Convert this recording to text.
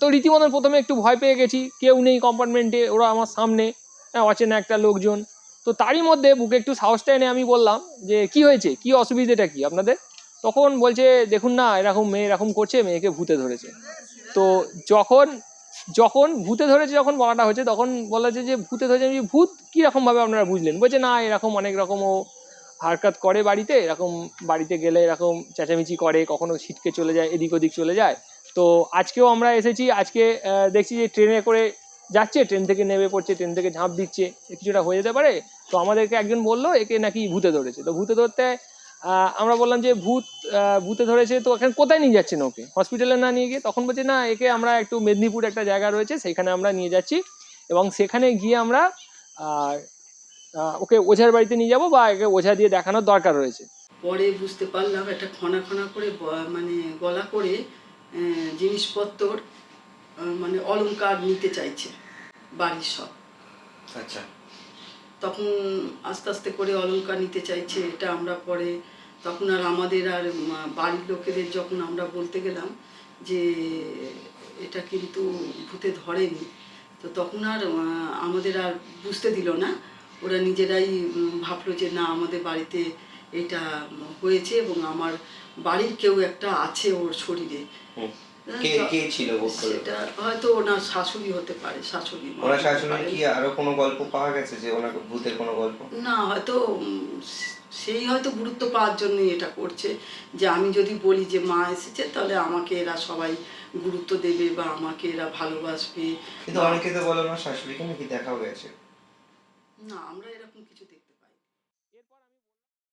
তো রীতিমতন প্রথমে একটু ভয় পেয়ে গেছি। কেউ নেই কম্পার্টমেন্টে ওরা আমার সামনে। হ্যাঁ, অচেনা একটা লোকজন। তো তারই মধ্যে বুকে একটু সাহসটা এনে আমি বললাম যে কি হয়েছে? কি অসুবিধাটা কি আপনাদের? তখন বলছে দেখুন না এরকম মেয়ে এরকম করছে মেয়েকে ভূতে ধরেছে। তো যখন যখন ভূতে ধরেছে যখন বলাটা হয়েছে তখন বলা যে ভূতে ধরেছে আমি ভূত কীরকমভাবে আপনারা বুঝলেন? বলছে না এরকম অনেক রকম ও হারকাত করে বাড়িতে এরকম বাড়িতে গেলে এরকম চেঁচামেচি করে কখনো ছিটকে চলে যায় এদিক ওদিক চলে যায়। তো আজকেও আমরা এসেছি, আজকে দেখছি যে ট্রেনে করে যাচ্ছে, ট্রেন থেকে নেমে পড়ছে, ট্রেন থেকে ঝাঁপ দিচ্ছে, কিছুটা হয়ে যেতে পারে। তো আমাদেরকে একজন বলল, একে নাকি ভূতে ধরেছে। তো ভূতে ধরতে আমরা বললাম যে ভূত ভূতে ধরেছে, তো এখন কোথায় নিয়ে যাচ্ছেন ওকে? হসপিটালে না নিয়ে গিয়ে? তখন বলছে, না, একে আমরা একটু মেদিনীপুর একটা জায়গা রয়েছে সেখানে আমরা নিয়ে যাচ্ছি। এবং সেখানে গিয়ে আমরা ওকে ওঝার বাড়িতে নিয়ে যাব বা একে ওঝা দিয়ে দেখানোর দরকার রয়েছে। পরে বুঝতে পারলাম, একটা খনা খনা করে মানে গলা করে জিনিসপত্র মানে অলংকার নিতে চাইছে বাড়ির সব। আচ্ছা। তখন আস্তে আস্তে করে অলংকার নিতে চাইছে এটা আমরা পরে তখন আর আমাদের আর বাড়ির লোকেদের যখন আমরা বলতে গেলাম যে এটা কিন্তু ভূতে ধরেনি তো তখন আর আমাদের আর বুঝতে দিল না। ওরা নিজেরাই ভাবলো যে না আমাদের বাড়িতে এটা হয়েছে এবং আমার বাড়ির কেউ একটা আছে ওর শরীরে। কে কে ছিল সেটা হয়তো ওনার শাশুড়ি হতে পারে শাশুড়ি ওনার শাশুড়ি কি আরও কোনো গল্প পাওয়া গেছে যে ওনার ভূতের কোনো গল্প? না হয়তো সেই হয়তো গুরুত্ব পাওয়ার জন্যই এটা করছে। যে আমি যদি বলি যে মা এসেছে তাহলে আমাকে এরা সবাই গুরুত্ব দেবে বা আমাকে এরা ভালোবাসবে। কিন্তু অনেকে তো বলে ওনার শাশুড়িকে নাকি দেখাও গেছে। না আমরা এরকম